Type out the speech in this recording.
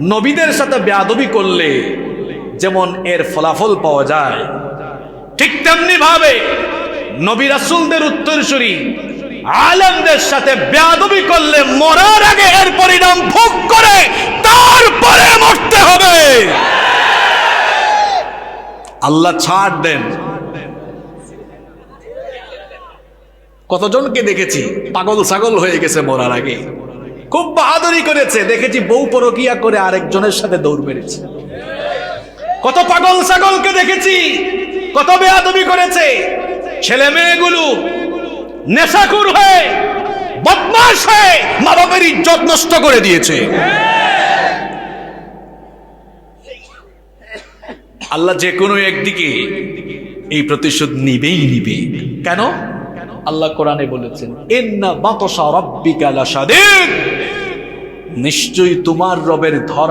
নবীদের সাথে বেয়াদবি করলে যেমন এর ফলাফল পাওয়া যায়, ঠিক তেমনি ভাবে নবী রাসূলদের উত্তরসূরি আলমদের সাথে বেয়াদবি করলে মরার আগে এর পরিণাম ভোগ করে, তারপরে মরতে হবে। আল্লাহ ছাড় দেন। কতজনকে দেখেছি, পাগল ছাগল হয়ে গেছে মরার আগে। খুব বাহাদুরি করেছে। দেখেছি বউ পরকিয়া করে আরেকজনের সাথে দৌড় মেরেছে। কত পাগল ছাগলকে দেখেছি, কত বেয়াদবি করেছে। ছেলে মেয়েগুলো নেশাকুর হয়ে বদমাস হয়ে মা বাবার ইজ্জত নষ্ট করে দিয়েছে। আল্লাহ যে কোনো একদিকে এই প্রতিশোধ নিবেই নিবে। কেন? আল্লাহ কোরআনে বলেছেন নিশ্চয়ই তোমার রবের ধর